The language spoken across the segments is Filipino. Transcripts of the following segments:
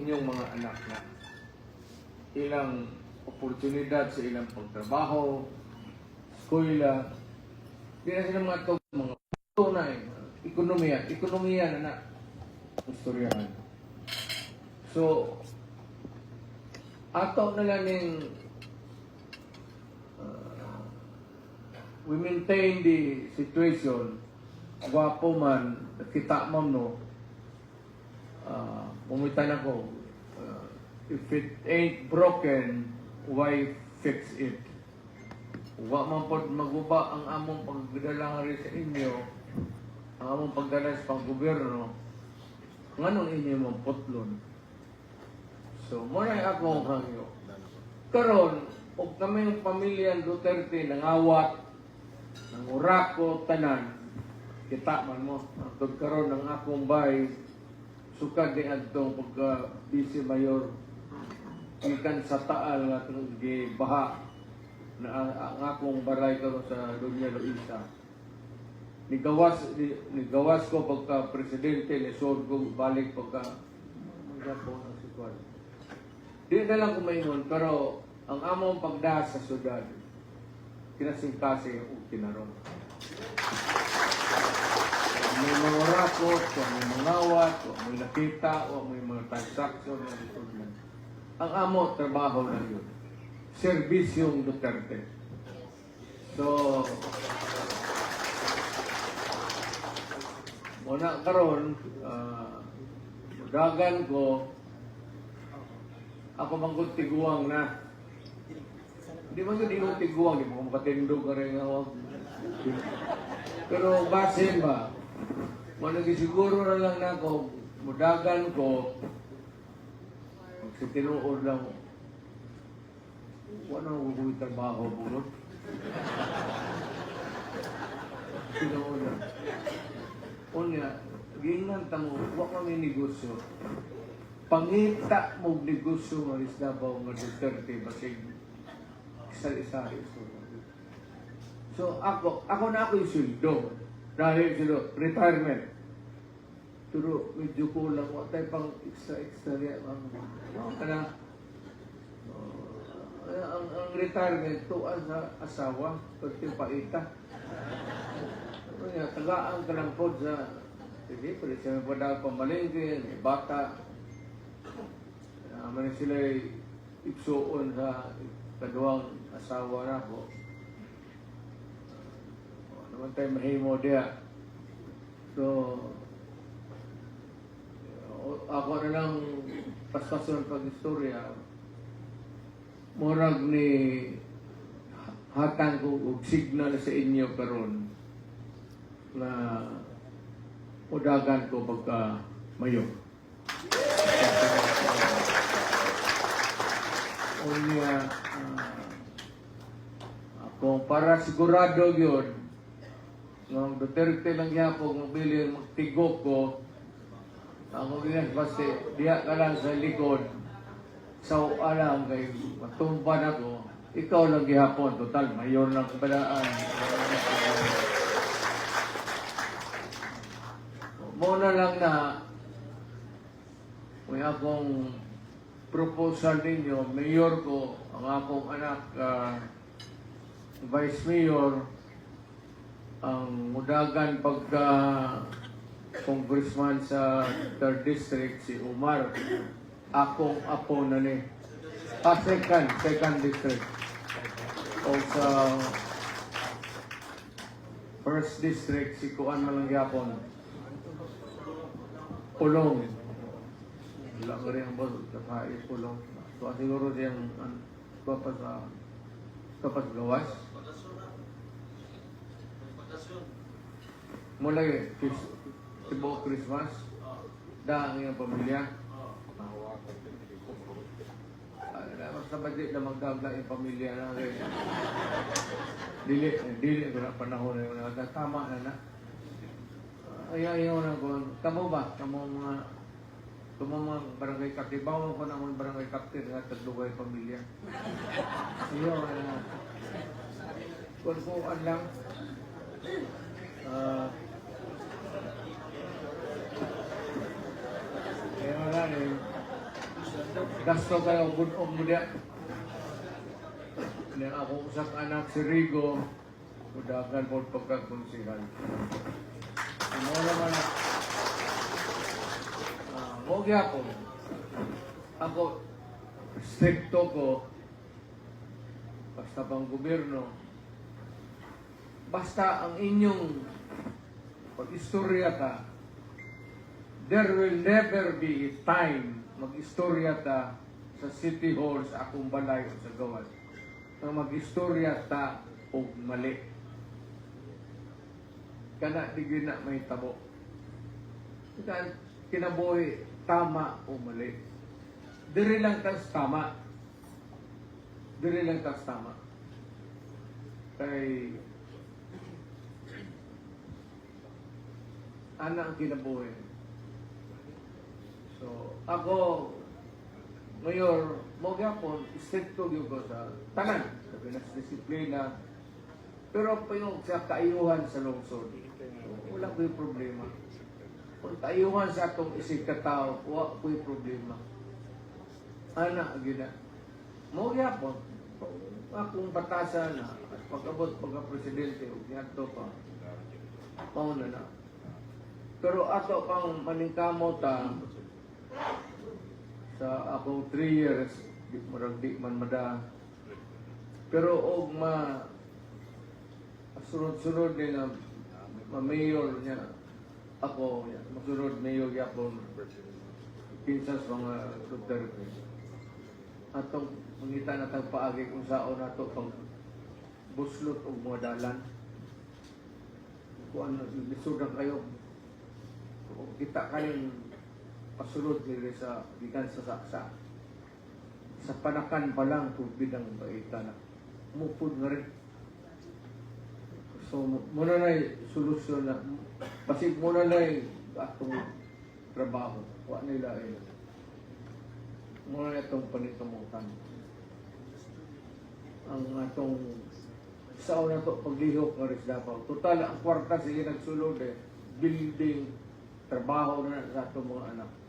inyong mga anak na ilang oportunidad sa ilang pagtrabaho, eskwela, di na sila mga tawag mga tunay, ekonomiya, ekonomiya na na, istoryahan. So, ato na lang yung uh, we maintain the situation, gwapo man, kita mo no, uh, pumitan ako, uh, if it ain't broken, why fix it? Wa man pod maguba ang among pagdala rin sa inyo, ang among pagdala sa panggobyerno, nganong inyo mong putlon? So, muna ako ang hangyo. Karon, og kami yung pamilya Duterte nangawat, ng urako, tanan, kita man mo, ang karon ng akong bay, sukad ni adtong pagka busy mayor ikan sa taal nga itong baha na ang, akong baray karon sa Dunya Luisa. Nigawas, ni, nigawas ko pagka presidente, ni ko balik pagka mga po ang sikwan. Di na lang kumaingon, pero ang among pagdaas sa syudad, kinasingkasi o kinaron. May mga rapot, o may mga awat, o may nakita, o may mga transaction na itunan. Ang amo, trabaho na yun. Serbisyong Duterte. So, muna karon uh, dagan ko, ako manggod tiguang na. Hindi man inong tiguang, di mo makatindog ka rin ako. Pero base ba, Managisiguro na lang na ako, mudagan ko, sa lang, wala nang huwag trabaho bulot. Tinuod lang. Unya, gingan tamo, wak kami negosyo. Pangita mo negosyo ng Isdabaw nga Duterte, basig isa-isa. So ako, ako na ako yung sweldo. Dahil sila, retirement. Pero medyo kulang. Wala tayo pang extra-extra yan. Ang, ano, uh, ang, ang retirement to sa asawa, pati paita. Ano niya, tagaan ka ng pod sa, sige, pwede siya may padal pamalingke, may bata. Naman sila ipsuon sa kaduang asawa na ko. Naman tayo mahimo diya. So, ako na lang paspason pag istorya. Murag ni hatang ko og signal sa inyo karon na udagan ko pagka mayo. Unya, ah, ako para sigurado yun, ng Duterte lang yapo ng bilin magtigok ko, ako ginas basta diya ka lang sa likod, sa alam kay matumban ako, ikaw lang gihapon, total, mayor lang kabalaan. Muna lang na, may akong proposal ninyo, mayor ko, ang akong anak, ah, vice mayor, ang mudagan pagka congressman sa 3rd district si Umar akong apo na ni. Ah, second, second district. O sa first district si Kuan Malangyapon Pulong. Wala ka rin ang boss kakait Pulong. So siguro siyang an, kapas sa kapas gawas. Mula Chris- Tibo Christmas, da ang iyong pamilya. Basta ba di na magdagla yung pamilya na rin. Dili, dili ko na panahon na yun. Tama na na. Ay, ayaw na ko. Kamo ba? Kamo mga Kamo mga barangay captain. Bawa ko na mga barangay captain nga taglugay pamilya. Ayaw na. Kung kuan lang. Ah, kaya rin. gasto kayo bunog mo diya. Ni ako usap anak si Rigo, kudagan po pagkakonsihan. Ano naman na, ah, mo gyapon. Ako, stricto ko, basta pang gobyerno, basta ang inyong pag-istorya ka, there will never be time mag-istorya ta sa City Hall, sa akong balay sa gawas, na mag-istorya ta o mali. Kana di na may tabo. Kan kinabuhi tama o mali. Diri lang tas tama. Diri lang tas tama. Kay ana ang kinabuhi. So, ako, mayor, mo gyapon, stricto gyud ko sa tanan, sa pinasdisiplina. Pero pa yung sa kaayuhan sa lungsod, wala ko yung problema. Kung kaayuhan sa atong isig katao, wala ko yung problema. Ana, gina. Mo gyapon, akong batasan na, at pag-abot pagka-presidente, o ginadto pa, mauna na. Pero ato pang maningkamot ta sa akong 3 years, di murag di man mada. Pero og ma sunod-sunod din nga ma-mayor niya ako, ya, masunod mayor yapon pinsas mga Duterte. Atong mangita na tag paagi kung saon nato pag buslot og mga dalan. Kung ano, lisudan kayo, kung kita kayong pasulod nila sa gikan sa saksa. Sa panakan pa lang tubig ang baita na. Mupod na rin. So, muna na solusyon na, pasig muna na atong trabaho. Wa nila eh. Muna na itong panitamutan. Ang atong sa una to paglihok ng Rizdapaw. Total, ang kwarta sige nagsulod eh. Building, trabaho na sa atong mga anak.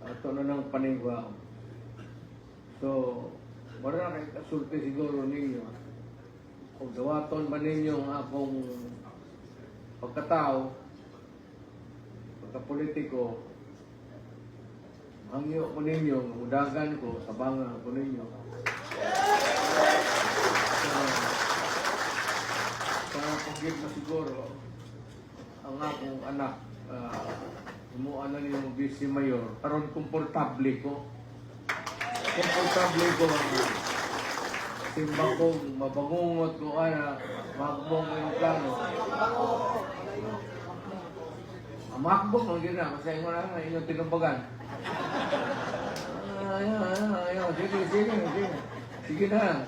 Ato na ng paningwa. So, wala kayo kasulti siguro ninyo. Kung dawaton man ninyo ang akong pagkatao, pagkapolitiko, hangyo ko ninyo, udagan ko, sabangan ko ninyo. So, para pagkit na siguro, ang akong anak, uh, umuan na niyong vice mayor, karon komportable ko. Komportable ko simba ko, mabangungot ko, ana, magbong ko yung plano. Ang makbong, ang gina, kasi mo na inyong tinumbagan. Ayaw, ayaw, ayaw, sige, sige, sige. Sige na.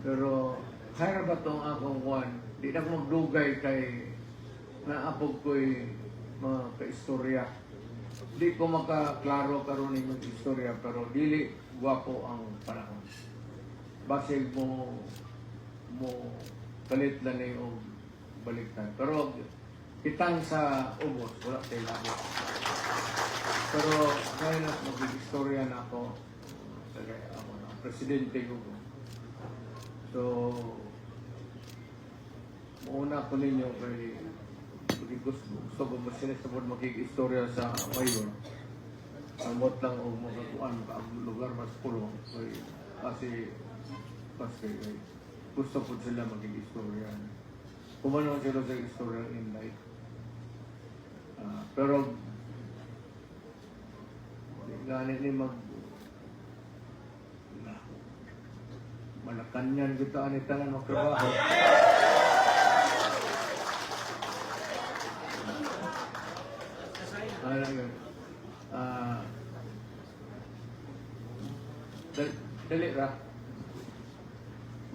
Pero, kaya ba itong akong kwan? Di na magdugay kay naapog ko'y mga kaistorya. Di ko makaklaro karon ng mga istorya, pero dili gwapo ang panahon. Basig mo mo kalit na na yung baliktad. Pero kitang sa ubos, wala tayo labo. Pero ngayon na mag-istorya na ako. Tagay ako na, presidente ko. So, Una ko ninyo kay kung gusto, ko ba sila sa mga makikistorya sa mayor. Amot lang o makakuan ka ang lugar mas pulo. Kay, kasi kasi kay, gusto ko sila makikistorya. Kumano sila sa istorya in life. Ah, pero gani ni mag malakanyan kita ani tanan magtrabaho. Ano yun? Ah, dali, dali ra.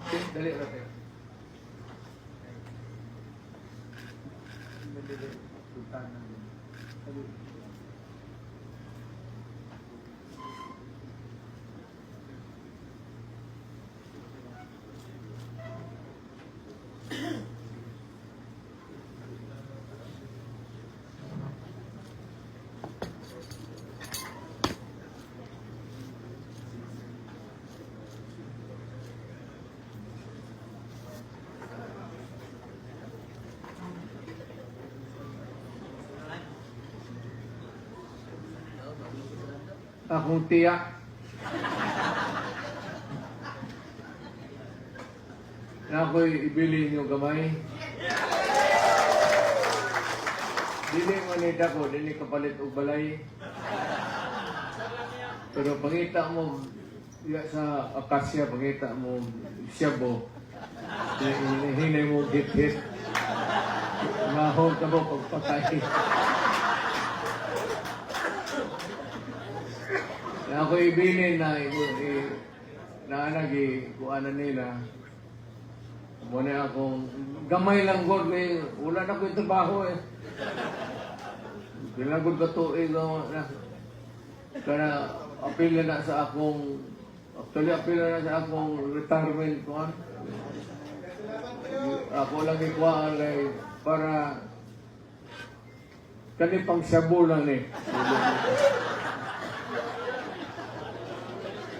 Okay, dali ra tayo. Dali, dali. Sultanan. Dali. Akong tiya. Na ako'y ibili niyo gamay. Dili man ni dako, dili kapalit og balay. Pero pangita mo ya sa akasya, pangita mo siyabo. Hinay mo git-hit. Mahog ka mo pagpatay. Ako ibilin na i, i, na nagi kuanan nila. Muna akong gamay lang gud kay wala na ko trabaho eh. Pinagod ka tuig ako na kana apil na sa akong actually apil na sa akong retirement ko ako lang ikuhaan kay para kani pang shabu lang eh.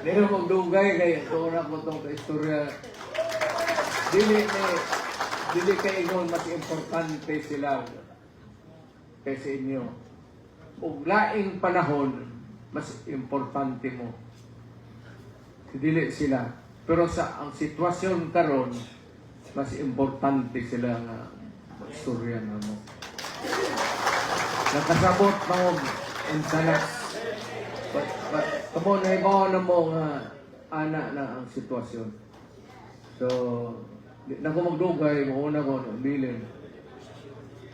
Pero magdugay kay tuwa ko tong istorya. Dili ni dili kay ingon mas importante sila kaysa inyo. Ug laing panahon mas importante mo. Dili sila. Pero sa ang sitwasyon karon mas importante sila nga istorya na mo. Nakasabot mo ang tanas. But, kamo na na mo nga ana na ang sitwasyon. So, na ko magdugay, mauna ko bilin.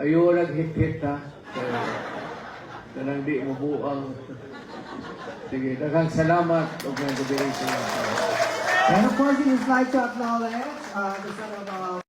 Ayaw naghit-hit ha. Kaya, kanang di mo buang. Sige, daghang salamat o mga gabi sa. And of course, we would like to acknowledge uh, the son of uh,